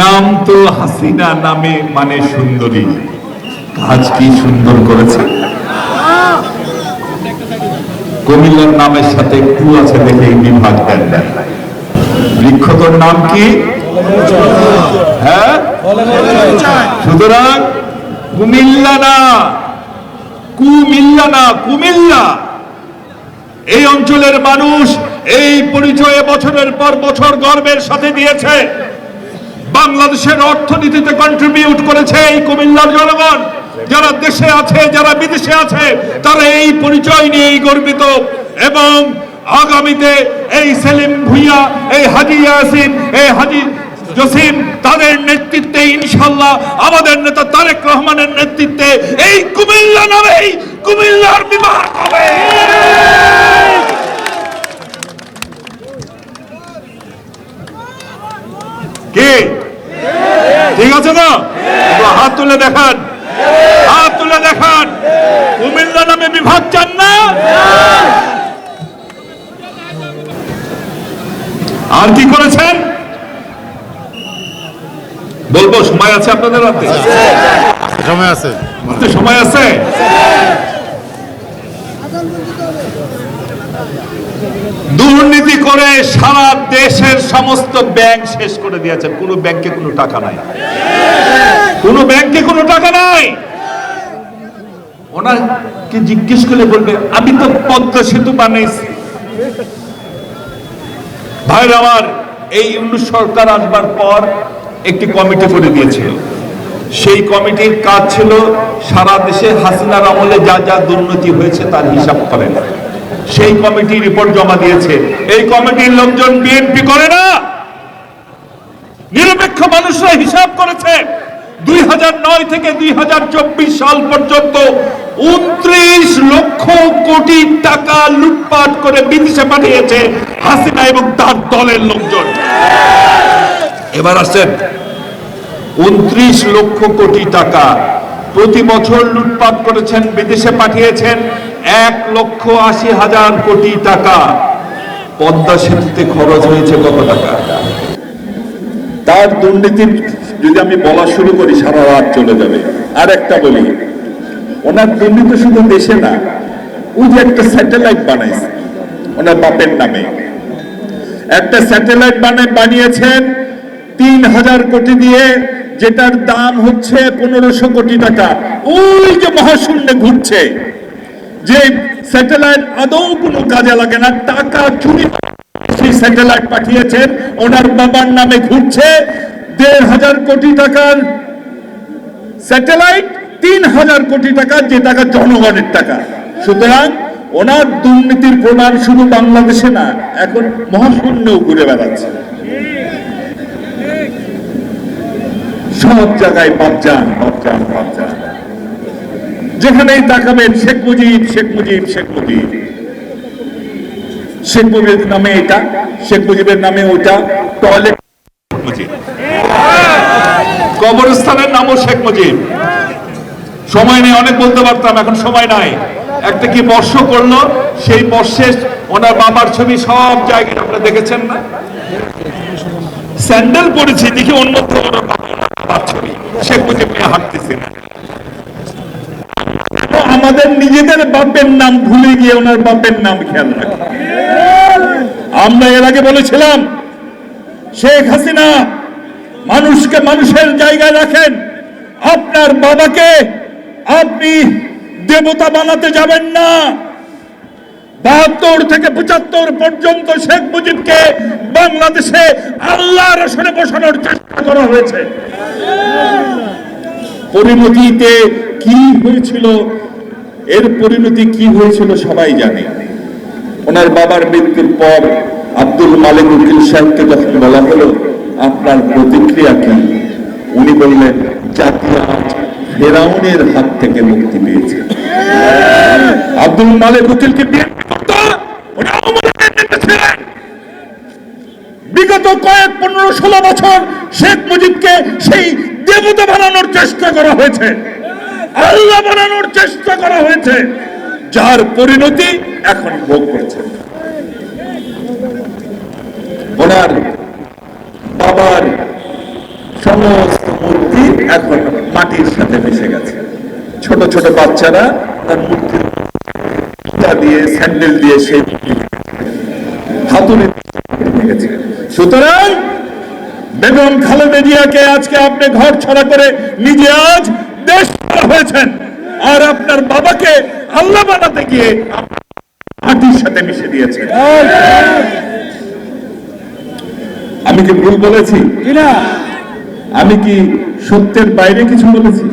নাম তো হাসিনা নামে মানে সুন্দরী। কাজ কি সুন্দর করেছে? কুমিল্লার নামের সাথে কু আছে দেখে বিভাগ দেন। বৃক্ষতর নাম কি? হ্যাঁ? সুতরাং কুমিল্লা না। কুমিল্লা না, কুমিল্লা। এই অঞ্চলের মানুষ এই পরিচয়ে বছরের পর বছর গর্বের সাথে দিয়েছে। বাংলাদেশের অর্থনীতিতে কন্ট্রিবিউট করেছে এই কুমিল্লার জনগণ। যারা দেশে আছে, যারা বিদেশে আছে, তারা এই পরিচয় নিয়েই গর্বিত। এবং আগামীতে এই সেলিম ভুইয়া, এই হাজি ইয়াসিন, এই হাজি জসিম, তাদের নেতৃত্বে ইনশাল্লাহ আমাদের নেতা তারেক রহমানের নেতৃত্বে এই কুমিল্লা নামেই কুমিল্লার বিবাহ হবে। কি? ঠিক আছে না? হাত তুলে দেখান। হাত তুলে দেখান। কুমিল্লা নামে বিভাগ চান না? আর কি করেছেন? বলব সময় আছে আপনাদের হাতে? সময় আছে। সময় আছে? দুর্নীতি করে সারা দেশের সমস্ত ব্যাংক শেষ করে দিয়েছেন কোনো ব্যাংকে কোনো টাকা নাই। কোনো ব্যাংকে কোনো টাকা নাই। ওনাকে জিজ্ঞেস করলে বলবে, আমি তো পদ্মা সেতু বানাইছি। ভাইরা আমার, এই ইউনুস সরকার আসবার পর একটি কমিটি করে দিয়েছিল সেই কমিটির কাজ ছিল সারা দেশে হাসিনার আমলে যা যা দুর্নীতি হয়েছে তার হিসাব করেন। সেই কমিটি রিপোর্ট জমা দিয়েছে। এই কমিটির লোকজন বিএনপি করে না। নিরপেক্ষ মানুষরা হিসাব করেছে, দুই থেকে দুই সাল পর্যন্ত উনত্রিশ লক্ষ কোটি টাকা লুটপাট করে বিদেশে পাঠিয়েছে হাসিনা এবং তার দলের লোকজন। এবার আসেন উনত্রিশ লক্ষ কোটি টাকা প্রতি বছর লুটপাট করেছেন, বিদেশে পাঠিয়েছেন এক লক্ষ আশি হাজার কোটি টাকা। পদ্মা সেতুতে খরচ হয়েছে কত টাকা? তার দুর্নীতির যদি আমি বলা শুরু করি, সারা রাত চলে যাবে। আর একটা বলি, ওনার দুর্নীতি শুধু দেশে না, ওই যে একটা স্যাটেলাইট বানাইছে, ওনার বাপের নামে। একটা স্যাটেলাইট বানায় বানিয়েছেন তিন হাজার কোটি দিয়ে, যেটার দাম হচ্ছে পনেরোশো কোটি টাকা। ওই যে মহাশূন্যে ঘুরছে। যে স্যাটেলাইট আদৌ কোনো কাজে লাগে না, টাকা চুরি স্যাটেলাইট পাঠিয়েছেন। ওনার বাবার নামে ঘুরছে। দেড় হাজার কোটি টাকার স্যাটেলাইট, তিন হাজার কোটি টাকা, যে টাকা জনগণের টাকা। সুতরাং ওনার দুর্নীতির প্রমাণ শুধু বাংলাদেশে না, এখন মহাশূন্যও ঘুরে বেড়াচ্ছে। সব জায়গায় বাপজান বাপজান বাপজান যেখানেই তাকাবেন, শেখ মুজিব শেখ মুজিব শেখ মুজিব। শেখ মুজিবের নামে এটা, শেখ মুজিবের নামে ওটা টয়লেট কবরস্থানের নামও শেখ মুজিব। সময় নেই, অনেক বলতে পারতাম, এখন সময় নাই। একটা কি বর্ষ করল? সেই বর্ষে ওনার বাবার ছবি সব জায়গায় আপনারা দেখেছেন না? স্যান্ডেল পরেছি, দেখি অন্যত্র ওনার বাবার ছবি। শেখ মুজিব নিয়ে হাঁটতেছি না। আমাদের নিজেদের বাপের নাম ভুলে গিয়ে ওনার বাপের নাম খেয়াল রাখি। আমরা এর আগে বলেছিলাম, শেখ হাসিনা মানুষকে মানুষের জায়গায় রাখেন, আপনার বাবাকে আপনি দেবতা বানাতে যাবেন না। বাহাত্তর থেকে পঁচাত্তর পর্যন্ত শেখ মুজিবকে বাংলাদেশে আল্লাহর আসনে বসানোর চেষ্টা করা হয়েছে। পরিণতিতে কি হয়েছিল এর পরিণতি কি হয়েছিল সবাই জানে। ওনার বাবার মৃত্যুর পর আব্দুল মালিক উকিল সাহেবকে যখন বলা হলো, আপনার প্রতিক্রিয়া কি? উনি বললেন, জাতি আজ ফেরাউনের হাত থেকে মুক্তি পেয়েছে। আব্দুল মালিক উকিলকে বিগত কয়েক পনেরো ষোলো বছর শেখ মুজিবকে সেই দেবতা বানানোর চেষ্টা করা হয়েছে। আল্লাহ বানানোর চেষ্টা করা হয়েছে, যার পরিণতি এখন ভোগ করছেন। ওনার বাবার সমস্ত মূর্তি এখন মাটির সাথে মিশে গেছে। ছোট ছোট বাচ্চারা তার মূর্তি দিয়ে, স্যান্ডেল দিয়ে সেই হাতুড়ি সুতরাং বেগম খালেদা জিয়াকে আজকে আপনি ঘর ছড়া করে নিজে আজ দেশ হয়েছেন। আর আপনার বাবাকে আল্লাহ বানাতে গিয়ে মাটির সাথে মিশে দিয়েছেন। আমি কি ভুল বলেছি? আমি কি সত্যের বাইরে কিছু বলেছি?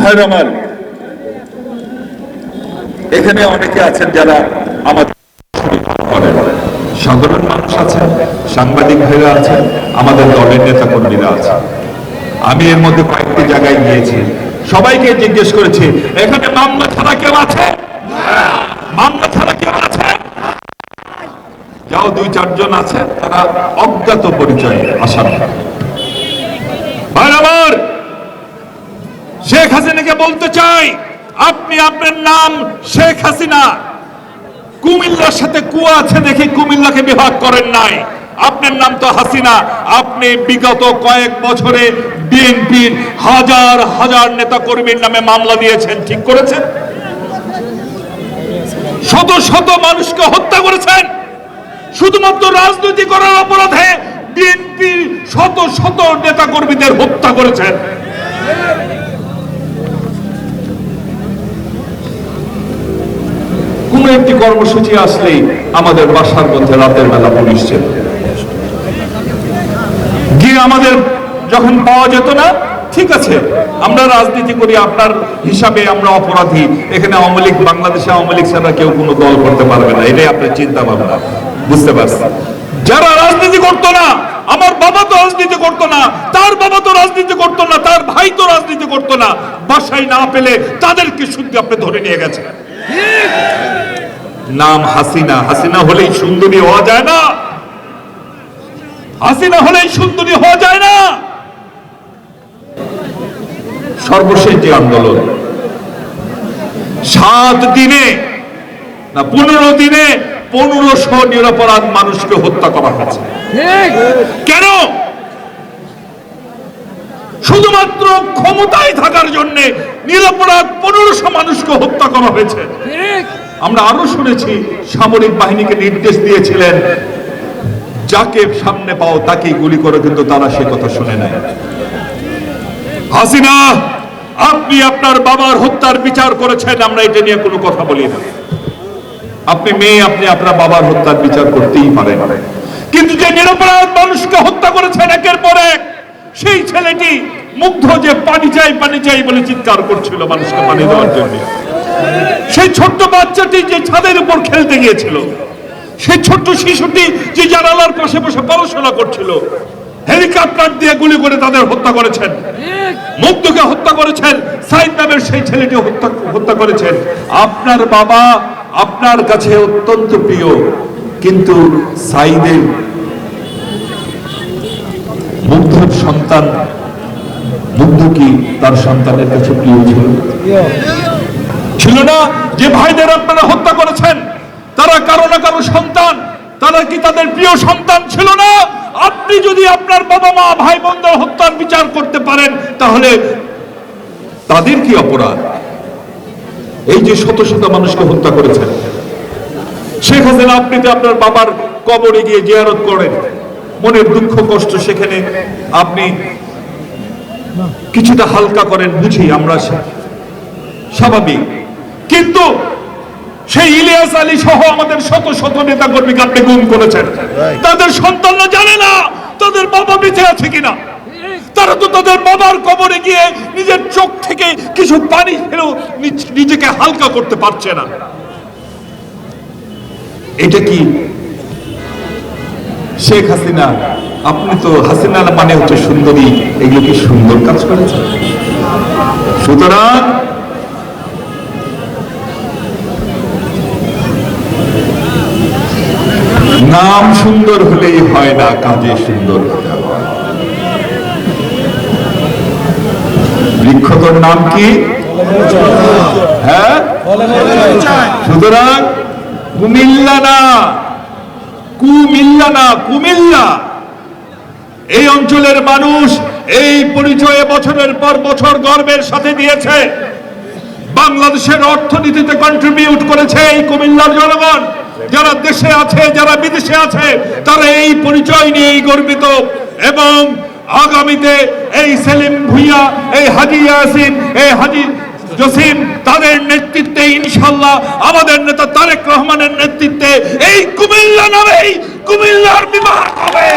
ভাই আমার এখানে অনেকে আছেন যারা আমাদের সাধারণ মানুষ আছেন সাংবাদিক ভাইরা আছেন আমাদের দলের নেতা কর্মীরা আছেন। আমি এর মধ্যে কয়েকটি জায়গায় গিয়েছি। সবাইকে জিজ্ঞেস করেছি, এখানে মামলা ছাড়া কেউ আছে? মামলা ছাড়া কেউ আছে? যাও, দুই, চারজন আছে, তারা অজ্ঞাত পরিচয় ভাই আমার, শেখ হাসিনাকে বলতে চাই, আপনি আপনার নাম শেখ হাসিনা। কুমিল্লার সাথে কুয়া আছে দেখে কুমিল্লাকে বিভাগ করেন নাই। আপনার নাম তো হাসিনা। আপনি বিগত কয়েক বছরে বিএনপির হাজার হাজার নেতা কর্মীর নামে মামলা দিয়েছেন, ঠিক করেছেন? শত শত মানুষকে হত্যা করেছেন। শুধুমাত্র রাজনীতি করার অপরাধে বিএনপির শত শত নেতা কর্মীদের হত্যা করেছেন। কোন একটি কর্মসূচি আসলেই আমাদের বাসার মধ্যে রাতের বেলা পুলিশ ছিল গিয়ে আমাদের যখন পাওয়া যেত না, ঠিক আছে, আমরা রাজনীতি করি, আপনার হিসাবে আমরা অপরাধী। এখানে আওয়ামী লীগ, বাংলাদেশে আওয়ামী লীগ ছাড়া কেউ কোনো দল করতে পারবে না। এটাই আপনার চিন্তা ভাবনা বুঝতে পারছি যারা রাজনীতি করতো না, আমার বাবা তো রাজনীতি করতো না, তার বাবা তো রাজনীতি করতো না, তার ভাই তো রাজনীতি করতো না। বাসায় না পেলে তাদেরকে শুদ্ধ আপনি ধরে নিয়ে গেছেন। নাম হাসিনা। হাসিনা হলেই সুন্দরী হওয়া যায় না। হাসিনা হলেই সুন্দরী হওয়া যায় না। সর্বশেষ যে আন্দোলন। সাত দিনে না পনেরো দিনে পনেরোশো নিরপরাধ মানুষকে হত্যা করা হয়েছে। কেন? শুধুমাত্র ক্ষমতায় থাকার জন্য নিরপরাধ পনেরোশো মানুষকে হত্যা করা হয়েছে। আমরা আরও শুনেছি, সামরিক বাহিনীকে নির্দেশ দিয়েছিলেন, যাকে সামনে পাও তাকেই গুলি করে, কিন্তু তারা সে কথা শুনে নেয় হাসিনা! আপনি আপনার বাবার হত্যার বিচার করেছেন, আমরা এটা নিয়ে কোনো কথা বলি না। আপনি মেয়ে, আপনি আপনার বাবার হত্যার বিচার করতেই পারেন। কিন্তু যে নিরপরাধ মানুষকে হত্যা করেছেন একের পর এক, সেই ছেলেটি মুগ্ধ যে পানি চাই পানি চাই বলে চিৎকার করছিল মানুষকে পানি দেওয়ার জন্য। সেই ছোট্ট বাচ্চাটি যে ছাদের উপর খেলতে গিয়েছিল, সেই ছোট্ট শিশুটি যে জানালার পাশে বসে পড়াশোনা করছিল হেলিকপ্টার দিয়ে গুলি করে তাদের হত্যা করেছেন। মুগ্ধকে হত্যা করেছেন সাইদ নামের সেই ছেলেটি হত্যা হত্যা করেছেন। আপনার বাবা আপনার কাছে অত্যন্ত প্রিয় কিন্তু সাইদের মুগ্ধর সন্তান মুগ্ধ কি তার সন্তানের কাছে প্রিয় ছিল? ছিল না। যে ভাইদের আপনারা হত্যা করেছেন তারা কারও না কারও সন্তান। তারা কি তাদের প্রিয় সন্তান ছিল না? আপনি যদি আপনার বাবা মা ভাই বোনদের হত্যার বিচার করতে পারেন, তাহলে তাদের কি অপরাধ? এই যে শত শত মানুষকে হত্যা করেছেন। শেখ হাসিনা, আপনি তো আপনার বাবার কবরে গিয়ে জিয়ারত করেন, মনের দুঃখ, কষ্ট সেখানে আপনি কিছুটা হালকা করেন, বুঝি আমরা স্বাভাবিক। কিন্তু সেই ইলিয়াস আলী সহ আমাদের শত শত নেতা কর্মীকে আপনি গুম করেছেন। তাদের সন্তানরা জানে না তাদের বাবা বেঁচে আছে কিনা। তারা তো তাদের বাবার কবরে গিয়ে নিজের চোখ থেকে কিছু পানি ফেলেও নিজেকে হালকা করতে পারছে না। এটা কি? শেখ হাসিনা আপনি তো হাসিনা মানে হচ্ছে সুন্দরী এগুলো কি সুন্দর কাজ করেছেন? সুতরাং নাম সুন্দর হলেই হয় না, কাজে সুন্দর হতে হয়। বৃক্ষতর নাম কি? হ্যাঁ? সুতরাং কুমিল্লা না কুমিল্লা। না কুমিল্লা এই অঞ্চলের মানুষ এই পরিচয়ে বছরের পর বছর গর্বের সাথে দিয়েছে। বাংলাদেশের অর্থনীতিতে কন্ট্রিবিউট করেছে এই কুমিল্লার জনগণ। যারা দেশে আছে, যারা বিদেশে আছে, তারা এই পরিচয় নিয়েই গর্বিত। এবং আগামীতে এই সেলিম ভুইয়া, এই হাজি ইয়াসিন, এই হাজি জসিম, তাদের নেতৃত্বে ইনশাল্লাহ আমাদের নেতা তারেক রহমানের নেতৃত্বে এই কুমিল্লা নামেই কুমিল্লার বিমান হবে।